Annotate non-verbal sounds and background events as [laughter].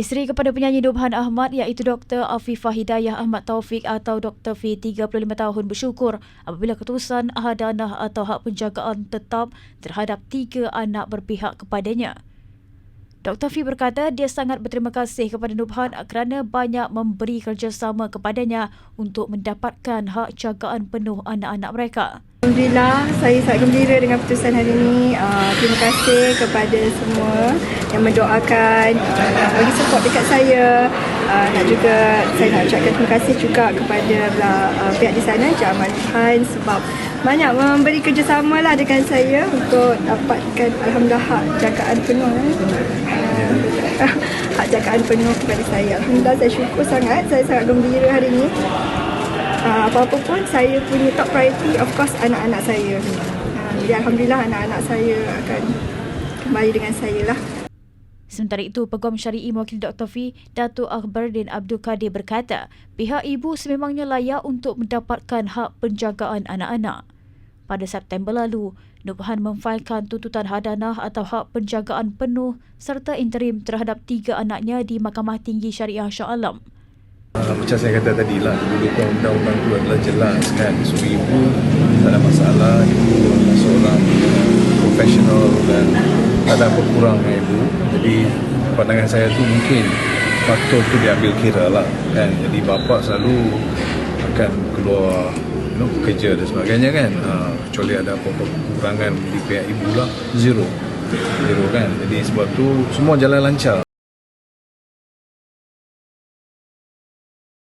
Isteri kepada penyanyi Nubhan Ahmad iaitu Dr. Afifah Hidayah Ahmad Taufik atau Dr. Fi 35 tahun bersyukur apabila keputusan hadanah atau hak penjagaan tetap terhadap tiga anak berpihak kepadanya. Dr. Fi berkata dia sangat berterima kasih kepada Nubhan kerana banyak memberi kerjasama kepadanya untuk mendapatkan hak jagaan penuh anak-anak mereka. Alhamdulillah, saya sangat gembira dengan keputusan hari ini. Uh, terima kasih kepada semua yang mendoakan, uh, bagi support dekat saya. Uh, nak juga saya nak ucapkan terima kasih juga kepada uh, pihak di sana, Ahmad Khan sebab banyak memberi kerjasama lah dengan saya untuk dapatkan Alhamdulillah hak jagaan penuh. Uh, [laughs] hak jagaan penuh kepada saya. Alhamdulillah saya syukur sangat, saya sangat gembira hari ini uh, apa-apa pun saya punya top priority of course anak-anak saya. Uh, jadi alhamdulillah anak-anak saya akan kembali dengan saya lah. Sementara itu, Peguam Syari'i Mewakili Dr. Fi, Datuk Akbardin Abdul Kadir berkata, pihak ibu sememangnya layak untuk mendapatkan hak penjagaan anak-anak. Pada September lalu, Nubhan memfailkan tuntutan hadanah atau hak penjagaan penuh serta interim terhadap tiga anaknya di Mahkamah Tinggi Syariah Shah Alam. Macam saya kata tadi lah, dulu undang-undang tu adalah jelas kan. So ibu tak ada masalah, ibu seorang profesional dan tak ada apa kurang ibu. Jadi pandangan saya tu mungkin faktor tu diambil kira lah kan. Jadi bapa selalu akan keluar you know, kerja dan sebagainya kan. Uh, kecuali ada apa-apa kekurangan di pihak ibu lah, zero. Zero kan. Jadi sebab tu semua jalan lancar.